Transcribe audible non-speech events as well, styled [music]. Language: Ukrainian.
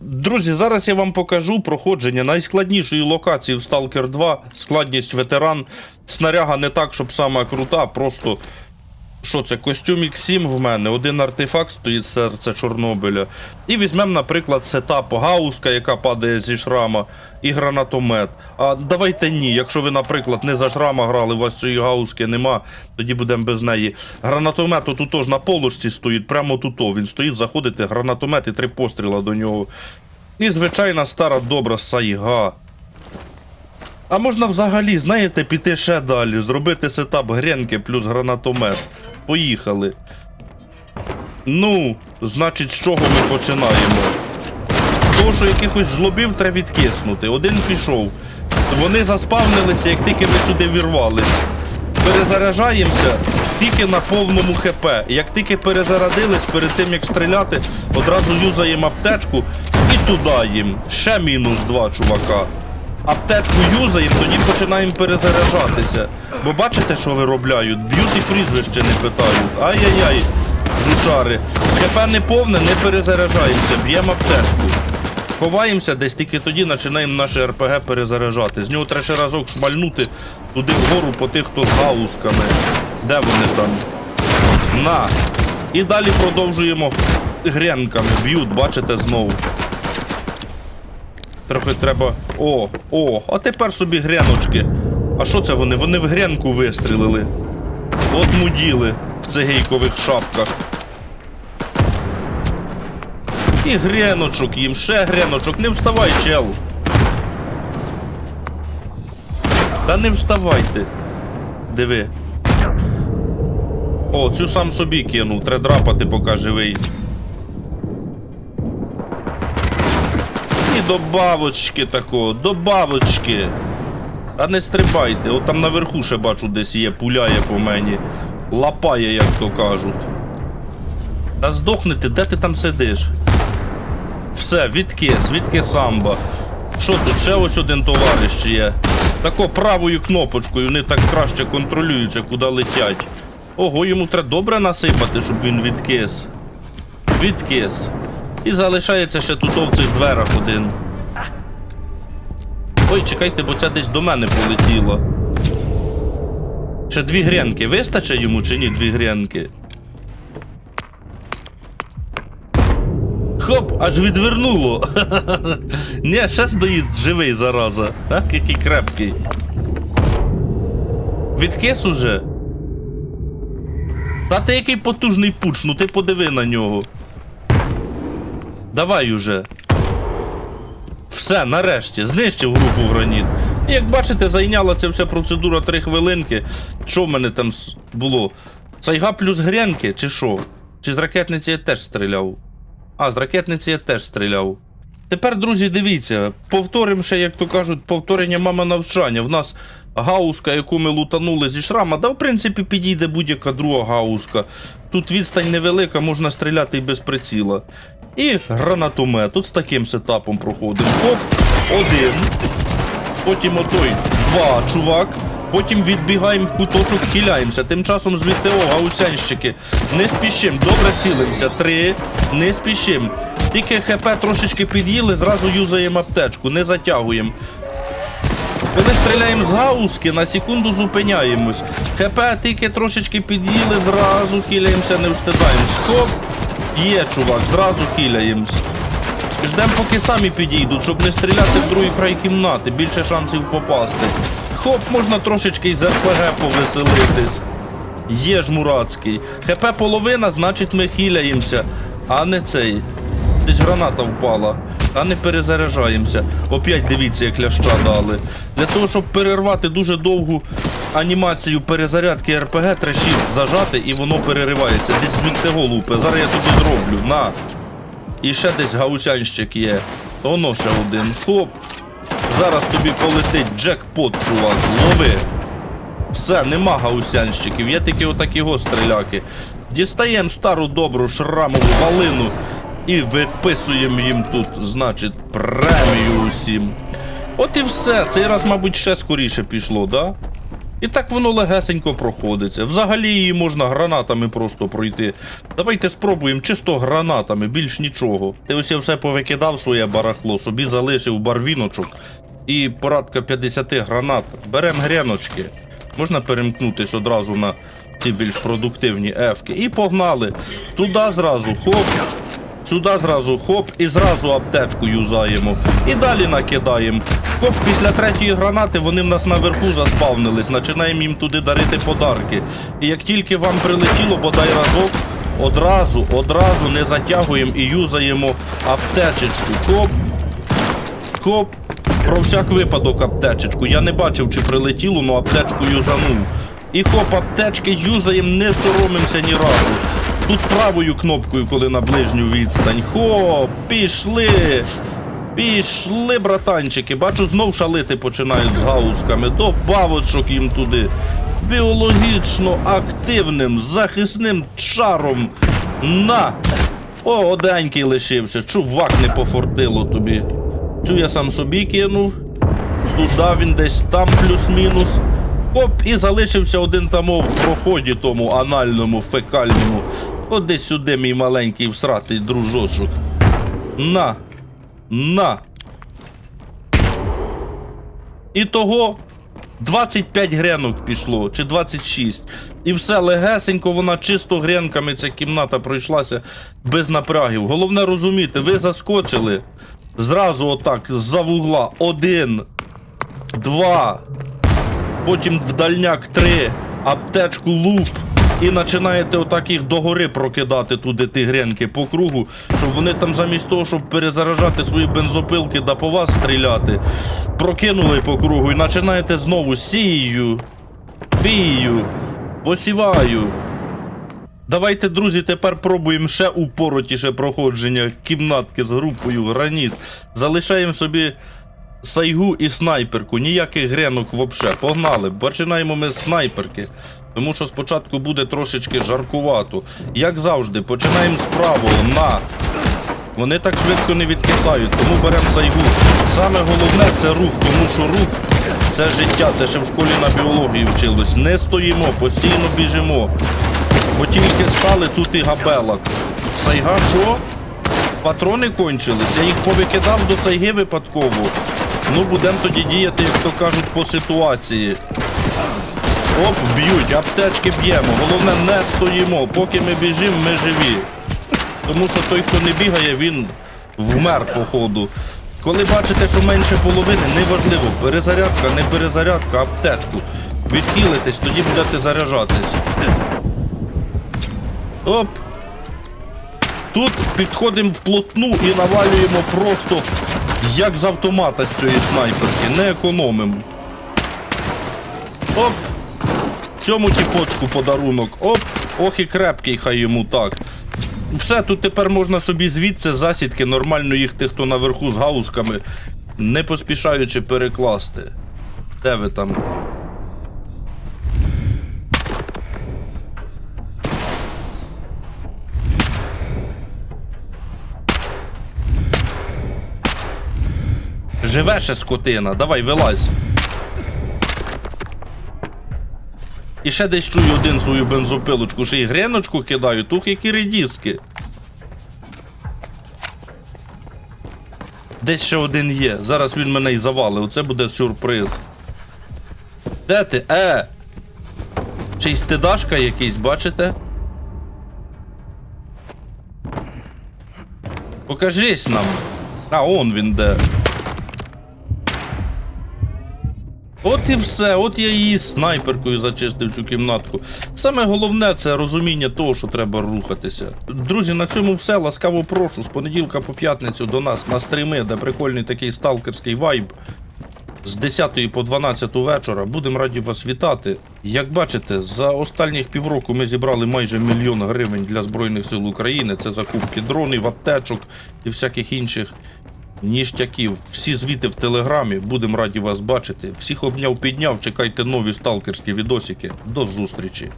Друзі, зараз я вам покажу проходження найскладнішої локації в Stalker 2. Складність ветеран. Снаряга не так, щоб сама крута, просто. Що це? Костюм X7 в мене, один артефакт стоїть серце Чорнобиля. І візьмемо, наприклад, сетап Гауска, яка падає зі шрама, і гранатомет. А давайте ні. Якщо ви, наприклад, не за шрама грали, у вас цієї гауски нема, тоді будемо без неї. Гранатомет тут теж на полушці стоїть, прямо тут. Він стоїть, заходите, гранатомет і три постріла до нього. І звичайна стара добра сайга. А можна взагалі, знаєте, піти ще далі, зробити сетап гренки плюс гранатомет. Поїхали. Ну, значить, з чого ми починаємо? З того, що якихось жлобів треба відкиснути. Один пішов. Вони заспавнилися, як тільки ми сюди вірвались. Перезаряджаємося тільки на повному ХП. Як тільки перезарядились, перед тим як стріляти, одразу юзаємо аптечку і туди їм. Ще мінус два чувака. Аптечку юзаємо, тоді починаємо перезаряджатися. Бо бачите, що виробляють? Б'ють і прізвище не питають. Ай-яй-яй, жучари. ХП не повне, не перезаряджаємося, б'ємо аптечку. Ховаємося десь тільки тоді починаємо наше РПГ перезаряджати. З нього треба ще разок шмальнути туди вгору по тих, хто з гаусками. Де вони там? На. І далі продовжуємо гренками. Б'ють, бачите, знову. Трохи треба. О, о, а тепер собі греночки. А що це вони? Вони в гренку вистрілили. От муділи в цигейкових шапках. І греночок їм, ще греночок. Не вставай, чел. Та не вставайте. Диви. О, цю сам собі кинув. Треба драпати, поки живий. Добавочки такого, добавочки. А не стрибайте, от там наверху ще бачу десь є, пуляє по мені. Лапає, як то кажуть. Та здохнете, де ти там сидиш? Все, відкис, відкис самбо. Що тут? Ще ось один товариш є. Тако правою кнопочкою вони так краще контролюються, куди летять. Ого, йому треба добре насипати, щоб він відкис. Відкис. І залишається ще тут в цих дверах один. Ой, чекайте, бо це десь до мене полетіло. Ще дві гренки. Вистачить йому чи ні дві гренки? Хоп, аж відвернуло. [laughs] Ні, ще стоїть живий зараза. А, який крепкий. Відкис уже. Та ти який потужний пуч, ну ти подиви на нього. Давай уже. Все, нарешті, знищив групу граніт. І як бачите, зайняла ця вся процедура 3 хвилинки. Що в мене там було? Сайга плюс грянки, чи що? Чи з ракетниці я теж стріляв? А, з ракетниці я теж стріляв. Тепер, друзі, дивіться, повторимо ще, як то кажуть, повторення мама навчання. В нас гауска, яку ми лутанули зі шрама, да, в принципі, підійде будь-яка друга гауска. Тут відстань невелика, можна стріляти і без приціла. І гранатомет. Тут з таким сетапом проходимо. Оп, один. Потім отой два, чувак. Потім відбігаємо в куточок, хиляємося. Тим часом звідти о, гаусянщики. Не спішим, добре цілимося. Три. Не спішим. Тільки ХП трошечки під'їли, зразу юзаємо аптечку, не затягуємо. Коли стріляємо з гауски, на секунду зупиняємось. ХП тільки трошечки під'їли, зразу хиляємося, не встидаємось. Хоп! Є, чувак, зразу хиляємось. Ждемо, поки самі підійдуть, щоб не стріляти в другий край кімнати, більше шансів попасти. Хоп, можна трошечки із РПГ повеселитись. Є ж мурацький. ХП половина, значить ми хиляємося, а не цей. Десь граната впала, а не перезаряджаємося. Опять дивіться, як ляща дали. Для того, щоб перервати дуже довгу анімацію перезарядки РПГ, треба зажати і воно переривається. Десь звідти голупи. Зараз я тобі зроблю. На. І ще десь гаусянщик є. Оно ще один. Хоп. Зараз тобі полетить джекпот, чувак. Лови. Все, нема гаусянщиків, є тільки отакі го стріляки. Дістаємо стару добру шрамову галину і виписуємо їм тут, значить, премію усім. От і все. Цей раз, мабуть, ще скоріше пішло, да? І так воно легесенько проходиться. Взагалі її можна гранатами просто пройти. Давайте спробуємо чисто гранатами, більш нічого. Ти ось я все повикидав своє барахло, собі залишив барвіночок і порадка 50 гранат. Берем греночки. Можна перемкнутись одразу на ці більш продуктивні ефки. І погнали. Туди зразу, хоп. Сюди зразу хоп і зразу аптечку юзаємо. І далі накидаємо. Хоп, після третьої гранати вони в нас наверху заспавнились. Починаємо їм туди дарити подарки. І як тільки вам прилетіло, бодай разок, одразу, одразу не затягуємо і юзаємо аптечечку. Хоп, хоп. Про всяк випадок аптечечку. Я не бачив, чи прилетіло, але аптечку юзанув. І хоп, аптечки юзаємо, не соромимося ні разу. Тут правою кнопкою, коли на ближню відстань. Хоп, пішли. Пішли, братанчики. Бачу, знов шалити починають з гаусками. Добавочок їм туди. Біологічно активним, захисним чаром. На! О, оденький лишився. Чувак не пофортило тобі. Цю я сам собі кинув. Туди він десь там плюс-мінус. Оп, і залишився один там в проході тому анальному, фекальному. Десь сюди, мій маленький всратий дружочок. На. На. І того 25 гренок пішло, чи 26. І все легесенько, вона чисто гренками ця кімната пройшлася без напрягів. Головне розуміти, ви заскочили зразу отак з-за вугла. Один, два, потім в дальняк три, аптечку луп. І починаєте отак їх догори прокидати туди ті гренки по кругу, щоб вони там замість того, щоб перезаражати свої бензопилки да по вас стріляти, прокинули по кругу і починаєте знову сію, вію, посіваю. Давайте, друзі, тепер пробуємо ще упоротіше проходження кімнатки з групою граніт. Залишаємо собі сайгу і снайперку. Ніяких гренок взагалі. Погнали. Починаємо ми снайперки. Тому що спочатку буде трошечки жаркувато. Як завжди, починаємо з на. Вони так швидко не відкисають, тому беремо сайгу. Саме головне це рух, тому що рух це життя, це ще в школі на біології вчилось. Не стоїмо, постійно біжимо. Бо тільки стали тут і габелок. Сайга що? Патрони кончились. Я їх повикидав до сайги випадково. Ну, будемо тоді діяти, як то кажуть, по ситуації. Оп, б'ють, аптечки б'ємо. Головне, не стоїмо. Поки ми біжимо, ми живі. Тому що той, хто не бігає, він вмер по ходу. Коли бачите, що менше половини, неважливо, перезарядка, не перезарядка, аптечку. Відхилитесь, тоді будете заряджатись. Оп. Тут підходимо вплотну і навалюємо просто як з автомата з цієї снайперки. Не економимо. Оп. Цьому тіпочку подарунок. Оп. Ох і крепкий хай йому так. Все, тут тепер можна собі звідси засідки нормально їх тих, хто наверху з гаусками, не поспішаючи перекласти. Де ви там? Живе ще скотина, давай вилазь. І ще десь чую один свою бензопилочку, ще й греночку кидаю, тух які редіски. Десь ще один є. Зараз він мене й завалив. Оце буде сюрприз. Де ти? Е! Чи й стидашка якийсь, бачите? Покажись нам. А, он він де. От і все, от я її снайперкою зачистив цю кімнатку. Саме головне це розуміння того, що треба рухатися. Друзі, на цьому все. Ласкаво прошу. З понеділка по п'ятницю до нас на стріми, де прикольний такий сталкерський вайб. З 10 по 12 вечора будемо раді вас вітати. Як бачите, за останніх півроку ми зібрали майже мільйон гривень для Збройних сил України. Це закупки дронів, аптечок і всяких інших ніштяків. Всі звіти в телеграмі. Будемо раді вас бачити. Всіх обняв підняв. Чекайте нові сталкерські відосики. До зустрічі.